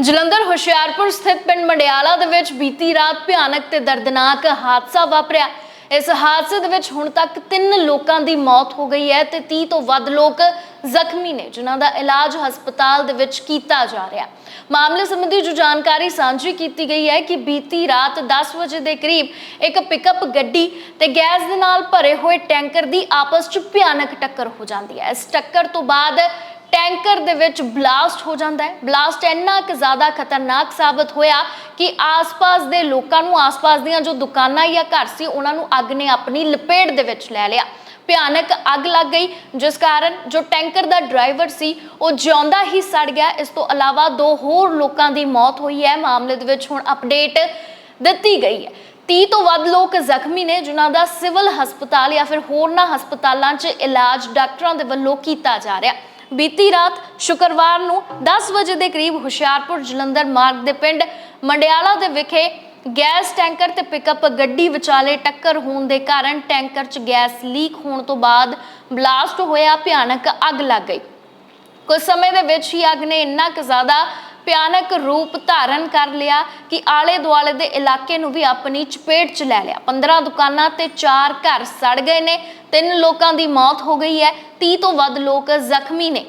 ਜਲੰਧਰ ਹੁਸ਼ਿਆਰਪੁਰ ਸਥਿਤ ਪਿੰਡ ਮੰਡਿਆਲਾ ਦੇ ਵਿੱਚ ਬੀਤੀ ਰਾਤ ਭਿਆਨਕ ਤੇ ਦਰਦਨਾਕ ਹਾਦਸਾ ਵਾਪਰਿਆ। ਇਸ ਹਾਦਸੇ ਦੇ ਵਿੱਚ ਹੁਣ ਤੱਕ 3 ਲੋਕਾਂ ਦੀ ਮੌਤ ਹੋ ਗਈ ਹੈ ਤੇ 30 ਤੋਂ ਵੱਧ ਲੋਕ ਜ਼ਖਮੀ ਨੇ, ਜਿਨ੍ਹਾਂ ਦਾ ਇਲਾਜ ਹਸਪਤਾਲ ਦੇ ਵਿੱਚ ਕੀਤਾ ਜਾ ਰਿਹਾ। ਮਾਮਲੇ ਸੰਬੰਧੀ ਜੋ ਜਾਣਕਾਰੀ ਸਾਂਝੀ ਕੀਤੀ ਗਈ ਹੈ ਕਿ ਬੀਤੀ ਰਾਤ 10 ਵਜੇ ਦੇ ਕਰੀਬ ਇੱਕ ਪਿਕਅਪ ਗੱਡੀ ਤੇ ਗੈਸ ਦੇ ਨਾਲ ਭਰੇ ਹੋਏ ਟੈਂਕਰ ਦੀ ਆਪਸ 'ਚ ਭਿਆਨਕ ਟੱਕਰ ਹੋ ਜਾਂਦੀ ਹੈ। ਇਸ ਟੱਕਰ ਤੋਂ ਬਾਅਦ ਟੈਂਕਰ ਦੇ ਵਿੱਚ ਬਲਾਸਟ ਹੋ ਜਾਂਦਾ ਹੈ। ਬਲਾਸਟ ਇੰਨਾ ਕੁ ਜ਼ਿਆਦਾ ਖਤਰਨਾਕ ਸਾਬਤ ਹੋਇਆ ਕਿ ਆਸ-ਪਾਸ ਦੇ ਲੋਕਾਂ ਨੂੰ, ਆਸ-ਪਾਸ ਦੀਆਂ ਜੋ ਦੁਕਾਨਾਂ ਜਾਂ ਘਰ ਸੀ, ਉਹਨਾਂ ਨੂੰ ਅੱਗ ਨੇ ਆਪਣੀ ਲਪੇਟ ਦੇ ਵਿੱਚ ਲੈ ਲਿਆ। ਭਿਆਨਕ ਅੱਗ ਲੱਗ ਗਈ, ਜਿਸ ਕਾਰਨ ਜੋ ਟੈਂਕਰ ਦਾ ਡਰਾਈਵਰ ਸੀ, ਉਹ ਜਿਉਂਦਾ ਹੀ ਸੜ ਗਿਆ। ਇਸ ਤੋਂ ਇਲਾਵਾ ਦੋ ਹੋਰ ਲੋਕਾਂ ਦੀ ਮੌਤ ਹੋਈ ਹੈ। ਮਾਮਲੇ ਦੇ ਵਿੱਚ ਹੁਣ ਅਪਡੇਟ ਦਿੱਤੀ ਗਈ ਹੈ। 30 ਤੋਂ ਵੱਧ ਲੋਕ ਜ਼ਖਮੀ ਨੇ, ਜਿਨ੍ਹਾਂ ਦਾ ਸਿਵਲ ਹਸਪਤਾਲ ਜਾਂ ਫਿਰ ਹੋਰਨਾਂ ਹਸਪਤਾਲਾਂ 'ਚ ਇਲਾਜ ਡਾਕਟਰਾਂ ਦੇ ਵੱਲੋਂ ਕੀਤਾ ਜਾ ਰਿਹਾ। ਬੀਤੀ ਰਾਤ ਸ਼ੁੱਕਰਵਾਰ ਨੂੰ 10 ਵਜੇ ਦੇ ਕਰੀਬ ਹੁਸ਼ਿਆਰਪੁਰ ਜਲੰਧਰ ਮਾਰਗ ਦੇ ਪਿੰਡ ਮੰਡਿਆਲਾ ਦੇ ਵਿਖੇ ਗੈਸ ਟੈਂਕਰ ਤੇ ਪਿਕਅਪ ਗੱਡੀ ਵਿਚਾਲੇ ਟੱਕਰ ਹੋਣ ਦੇ ਕਾਰਨ ਟੈਂਕਰ 'ਚ ਗੈਸ ਲੀਕ ਹੋਣ ਤੋਂ ਬਾਅਦ ਬਲਾਸਟ ਹੋਇਆ, ਭਿਆਨਕ ਅੱਗ ਲੱਗ ਗਈ। ਕੁਝ ਸਮੇਂ ਦੇ ਵਿੱਚ ਹੀ ਅੱਗ ਨੇ ਇੰਨਾ ਕੁ ਜ਼ਿਆਦਾ ਭਿਆਨਕ ਰੂਪ ਧਾਰਨ ਕਰ ਲਿਆ ਕਿ ਆਲੇ ਦੁਆਲੇ ਦੇ ਇਲਾਕੇ ਨੂੰ ਵੀ ਆਪਣੀ ਚਪੇਟ 'ਚ ਲੈ ਲਿਆ। 15 ਦੁਕਾਨਾਂ ਤੇ 4 ਘਰ ਸੜ ਗਏ ਨੇ, ਤਿੰਨ ਲੋਕਾਂ ਦੀ ਮੌਤ ਹੋ ਗਈ ਹੈ 30 ਤੋਂ ਵੱਧ ਲੋਕ ਜ਼ਖਮੀ ਨੇ।